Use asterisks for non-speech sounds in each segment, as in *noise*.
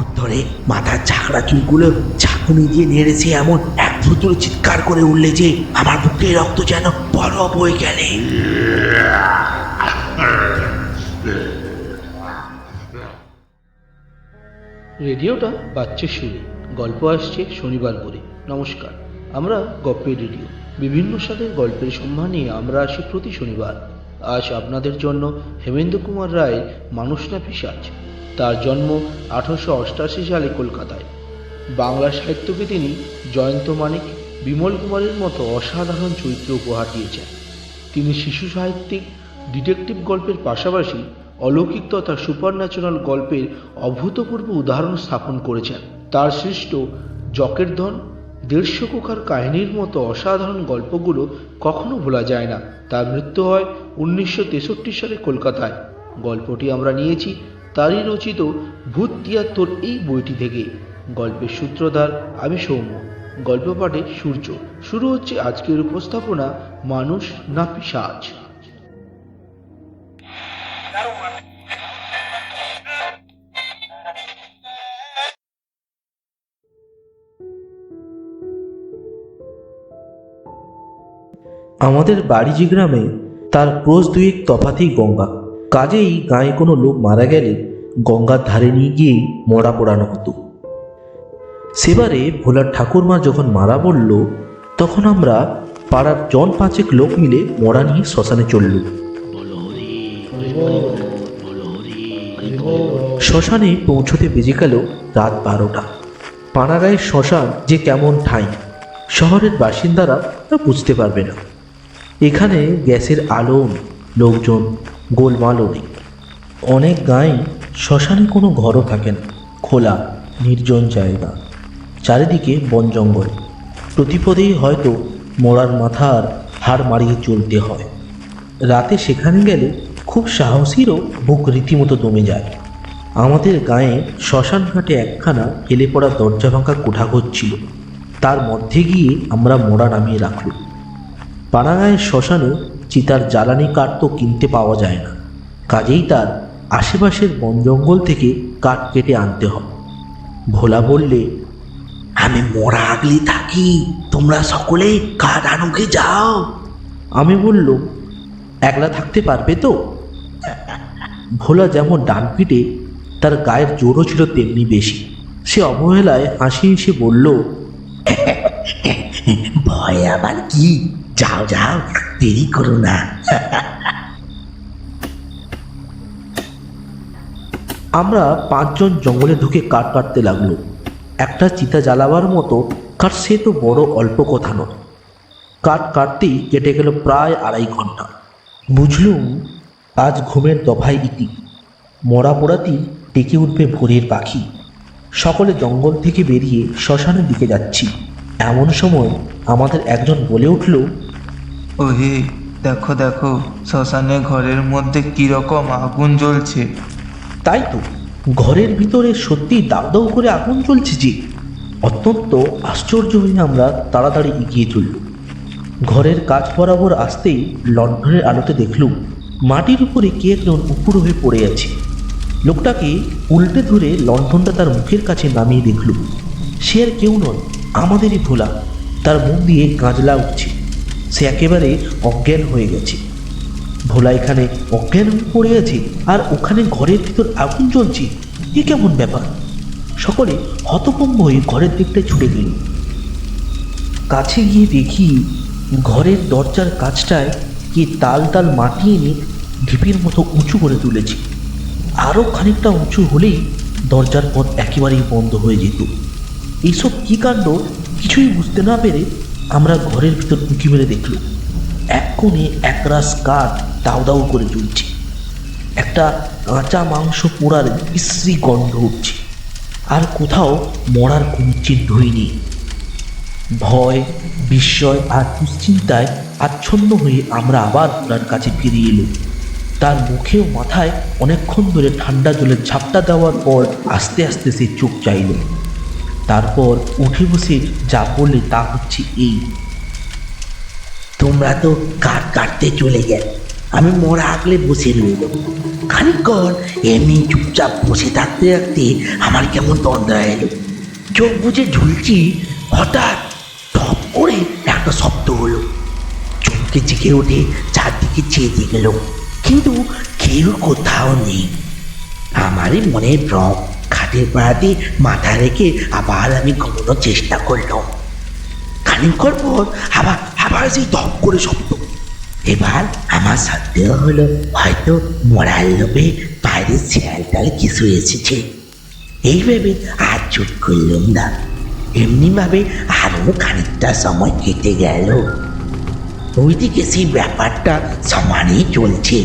উত্তরে মাথার ঝাঁকড়া চুলগুলো ঝাঁকুনি দিয়ে নেড়েছে এমন এক ভুতুরে চিৎকার করে উঠলে যে আমার বুকে রক্ত যেন বরফ হয়ে গেলে। রেডিওটা বাচ্চা শুরু গল্প আসছে শনিবার করে নমস্কার, আমরা গপ্পের রেডিও। বিভিন্ন স্বাদের গল্পের সম্মান নিয়ে আমরা আসি প্রতি শনিবার। আজ আপনাদের জন্য হেমেন্দ্র কুমার রায়ের মানুষ না পিসাজ। তার জন্ম আঠারোশো অষ্টাশি সালে কলকাতায়। বাংলা সাহিত্যকে তিনি জয়ন্ত মানিক, বিমল কুমারের মতো অসাধারণ চরিত্র উপহার দিয়েছেন। তিনি শিশু সাহিত্যিক, ডিটেকটিভ গল্পের পাশাপাশি অলৌকিক তথা সুপার ন্যাচারাল গল্পের অভূতপূর্ব উদাহরণ স্থাপন করেছেন। তার সৃষ্ট জকের ধন দেড়শো কোকার কাহিনীর মতো অসাধারণ গল্পগুলো কখনো ভোলা যায় না। তার মৃত্যু হয় উনিশশো তেষট্টি সালে কলকাতায়। গল্পটি আমরা নিয়েছি তারই রচিত ভূত তিয়াত্তর এই বইটি থেকে। গল্পের সূত্রধার আমি সৌম্য। গল্প পাঠে সূর্য। শুরু হচ্ছে আজকের উপস্থাপনা মানুষ না পিসাজ। আমাদের বাড়ি যে গ্রামে, তার ক্রোশ দুয়েক তফাতেই গঙ্গা। কাজেই গায়ে কোনো লোক মারা গেলে গঙ্গার ধারে নিয়ে গিয়েই মরা পোড়ানো হতো। সেবারে ভোলার ঠাকুরমা যখন মারা পড়ল, তখন আমরা পাড়ার জন পাঁচেক লোক মিলে মরা নিয়ে শ্মশানে চলল শ্মশানে পৌঁছতে বেজে গেল রাত বারোটা। পাড়াগাঁয়ের শ্মশান যে কেমন ঠাঁই, শহরের বাসিন্দারা তা বুঝতে পারবে না। এখানে গ্যাসের আলো, লোকজন, গোলমালও। নেই অনেক গাঁয়ে শ্মশানে কোনো ঘরও থাকে না, খোলা, নির্জন জায়গা। চারিদিকে বন জঙ্গল। প্রতিপদেই হয়তো মরার মাথার হাড় মারিয়ে চলতে হয়। রাতে সেখানে গেলে খুব সাহসীরও বুক রীতিমতো দমে যায়। আমাদের গায়ে শ্মশান ঘাটে একখানা হেলে পড়া দরজা ভাঙা কোঠাঘর ছিল। তার মধ্যে গিয়ে আমরা মোড়া নামিয়ে রাখলাম। পাড়াগাঁয়ের শ্মশানে চিতার জ্বালানি কাঠ তো কিনতে পাওয়া যায় না। কাজেই তার আশেপাশের বন জঙ্গল থেকে কাঠ কেটে আনতে হয়। ভোলা বললে, আমি মরা আগলি থাকি, তোমরা সকলে কাঠ আনুকে যাও। আমি বললুম একলা থাকতে পারবে তো? ভোলা যেমন ডান পিটে তার গায়ের জোরও ছিল তেমনি বেশি। সে অবহেলায় হাসি হেসে বলল, *laughs* ভয় আবার কি? যাও যাও, দেরি করো না। আমরা পাঁচজন জঙ্গলে ঢুকে কাঠ কাটতে লাগল। একটা চিতা জ্বালাবার মতো কাঠ সে তো বড় অল্প কথা নয়। কাঠ কাটতেই কেটে গেল প্রায় আড়াই ঘণ্টা। বুঝলুম, আজ ঘুমের দফায় ইতি। মরা পোড়াতেই ডেকে উঠবে ভোরের পাখি। সকলে জঙ্গল থেকে বেরিয়ে শ্মশানের দিকে যাচ্ছি। এমন সময় আমাদের একজন বলে উঠল ওহে, দেখো দেখো, শ্মশানে ঘরের মধ্যে কীরকম আগুন জ্বলছে। তাই তো, ঘরের ভিতরে সত্যি দাউ দাউ করে আগুন জ্বলছে যে। অত্যন্ত আশ্চর্য হয়ে আমরা তাড়াতাড়ি এগিয়ে চলল ঘরের কাজ বরাবর আসতেই লণ্ঠনের আলোতে দেখলুম, মাটির উপরে কে একজন উপুড় হয়ে পড়ে আছে। লোকটাকে উল্টে ধরে লণ্ঠনটা তার মুখের কাছে নামিয়ে দেখলুম। সে আর কেউ নয়, আমাদেরই ভোলা। তার মুখ দিয়ে গাঁজলা উঠছে। সে একেবারে অজ্ঞান হয়ে গেছে। ভোলা এখানে অজ্ঞান পড়ে আছে আর ওখানে ঘরের ভিতর আগুন জ্বলছে। এ কেমন ব্যাপার? সকলে হতভম্ব হয়ে ঘরের দিকটায় ছুটে গেল। কাছে গিয়ে দেখি ঘরের দরজার কাছটায় কি তাল তাল মাটি এনে ঢিপির মতো উঁচু করে তুলেছে। আরও খানিকটা উঁচু হলেই দরজার পথ একেবারেই বন্ধ হয়ে যেত। এইসব কী কাণ্ড? কিছুই বুঝতে না পেরে আমরা ঘরের ভিতর উঁকি মেরে দেখলাম। এক কোণে একরাশ কাঠ দাউ দাউ করে জ্বলছে। একটা কাঁচা মাংস পোড়ার বিশ্রী গন্ধ উঠছে। আর কোথাও মরার কোনো চিহ্নই নেই। ভয়, বিস্ময় আর দুশ্চিন্তায় আচ্ছন্ন হয়ে আমরা আবার ওনার কাছে ফিরে এলো তার মুখে ও মাথায় অনেকক্ষণ ধরে ঠান্ডা জলের ঝাপটা দেওয়ার পর আস্তে আস্তে সে চোখ চাইল। তারপর উঠে বসে যা বললে তা হচ্ছে এই। তোমরা তো কাঠ কাটতে চলে গেলে, আমি মরা আগলে বসে রইল খানিকক্ষণ এমনি চুপচাপ বসে থাকতে থাকতে আমার কেমন তন্দ্রা এলো। চোখ বুঝে ঝুলছি, হঠাৎ টপ করে একটা শব্দ হলো। চমকে জেগে উঠে চারদিকে চেয়ে গেল কিন্তু কেউ কোথাও নেই। আমারই মনের ভ্রম খাটের পাড়াতে মাথা রেখে আবার আমি ঘুমানোর চেষ্টা করলাম। খানিকক্ষণ পর আবার আবার সেই দপ করে শব্দ। এবার আমার সন্দেহ হলো হয়তো মরার লোভে বাইরে শিয়াল টাল কিছু এসেছে। এইভাবে আর চুপ করলাম না। এমনিভাবে আরও খানিকটা সময় কেটে গেল। ওইদিকে সেই ব্যাপারটা সমানেই চলছে।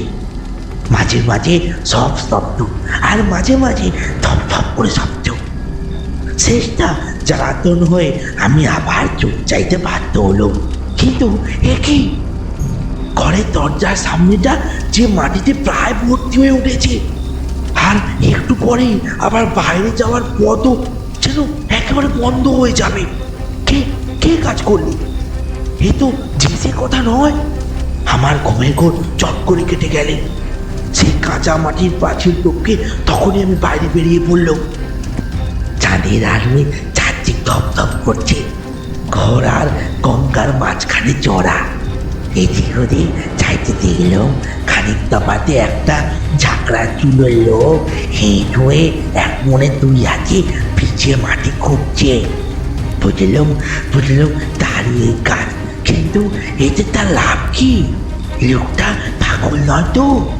মাঝে মাঝে সব স্তব্ধ, আর মাঝে মাঝে থপ থপ করে শব্দ। শেষটা জ্বালাতন হয়ে আমি আবার চোখ চাইতে বাধ্য হলো কিন্তু একই ঘরের দরজার সামনেটা যে মাটিতে প্রায় ভর্তি হয়ে উঠেছে। আর একটু পরেই আবার বাইরে যাওয়ার পথও যেন একেবারে বন্ধ হয়ে যাবে। কে কে কাজ করলি? এ তো যে কথা নয়, আমার ঘুমের ঘোর চট করে কেটে গেলে। সেই কাঁচা মাটির প্রাচীর লোককে তখনই আমি বাইরে বেরিয়ে পড়লাম। চাঁদের আলোয় চারদিক ধপ ধপ করছে। ঘর আর গঙ্গার মাঝখানে চড়া। এদিক ওদিক চাইতে দেখলাম খানিক তফাতে একটা ঝাঁকড়া চুলের লোক হেঁট হয়ে এক মনে দুই হাতে পিছিয়ে মাটি খুঁজছে বুঝলাম বুঝলাম দাঁড়িয়ে কাজ। কিন্তু এতে তার লাভ কি? লোকটা পাগল নয় তো?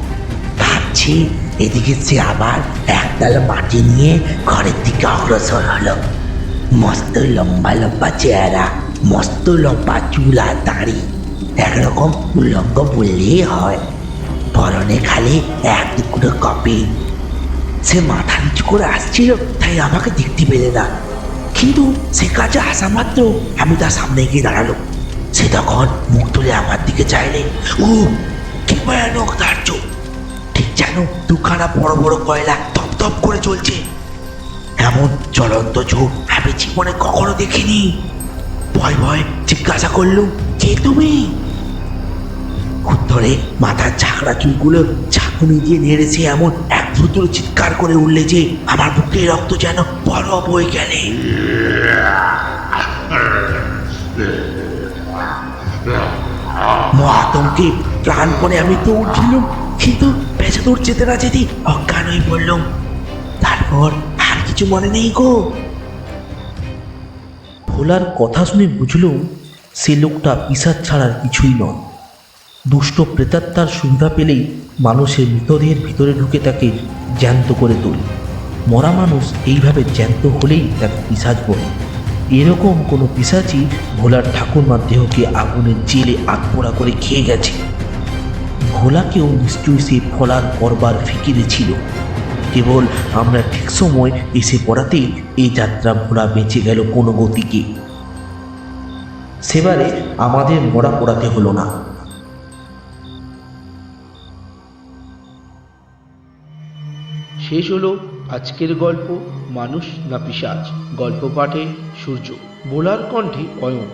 ভাবছি এদিকে সে আবার একতাল মাটি নিয়ে ঘরের দিকে অগ্রসর হলো। মস্ত লম্বা লম্বা চেহারা, মস্ত লম্বা চুল আর দাড়ি। একরকম উল্লঙ্গ বললেই হয়। পরনে খালি এক টুকরো কপি। সে মাথা নিচু করে আসছিল, তাই আমাকে দেখতে পেলে না। কিন্তু সে কাছে আসা মাত্র আমি তার সামনে গিয়ে দাঁড়াল। সে তখন মুখ তুলে আমার দিকে চাইলে ও কি ভয়ানক তার চোখ। যেন দুখানা বড় বড় কয়লা তপ করে চলছে। এমন জ্বলন্ত ঝোপ আমি জীবনে কখনো দেখিনি। ভয় ভয় জিজ্ঞাসা করলুম কে তুমি? উত্তরে মাথার ঝাঁকড়া চুলগুলো ঝাঁকুনি দিয়ে নেড়েছে এমন এক ভুতুরে চিৎকার করে উঠলে যে আমার বুকে রক্ত যেন বরফ হয়ে গেলে। মহাতঙ্কে প্রাণপণে আমি তো উঠছিলাম। কিন্তু বেঁচে দৌড় যেতে না যেতে অজ্ঞান হয়ে পড়লাম তারপর আর কিছু মনে নেই গো। ভোলার কথা শুনে বুঝলুম সে লোকটা পিসার ছাড়ার কিছুই নয় দুষ্ট প্রেতাত্মার সুবিধা পেলেই মানুষের মৃতদেহের ভিতরে ঢুকে তাকে জ্যান্ত করে তোলে। মরা মানুষ এইভাবে জ্যান্ত হলেই তাকে পিসাজ বলে। এরকম কোনো পিসাচই ভোলার ঠাকুরমার দেহকে আগুনের জেলে আটপোড়া করে খেয়ে গেছে। ভোলাকেও নিশ্চয়ই সে ফলার করবার ফিকিরে ছিল। কেবল আমরা ঠিক সময় এসে পড়াতেই এই যাত্রা ভোলা বেঁচে গেল কোনো গতিকে। সেবারে আমাদের মরা পড়াতে হলো না। শেষ হলো আজকের গল্প, মানুষ না পিসাজ? গল্প পাঠে সূর্য। বোলার কণ্ঠে অয়ন।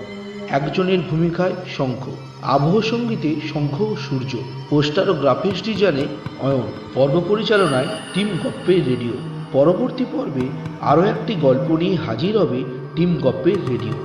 একজনের ভূমিকায় শঙ্খ। আবহ সঙ্গীতে শঙ্খ, সূর্য, পোস্টার ও গ্রাফিক্স ডিজাইনে অয়ন। পর্ব পরিচালনায় টিম গপ্পের রেডিও। পরবর্তী পর্বে আরও একটি গল্প নিয়ে হাজির হবে টিম গপ্পের রেডিও।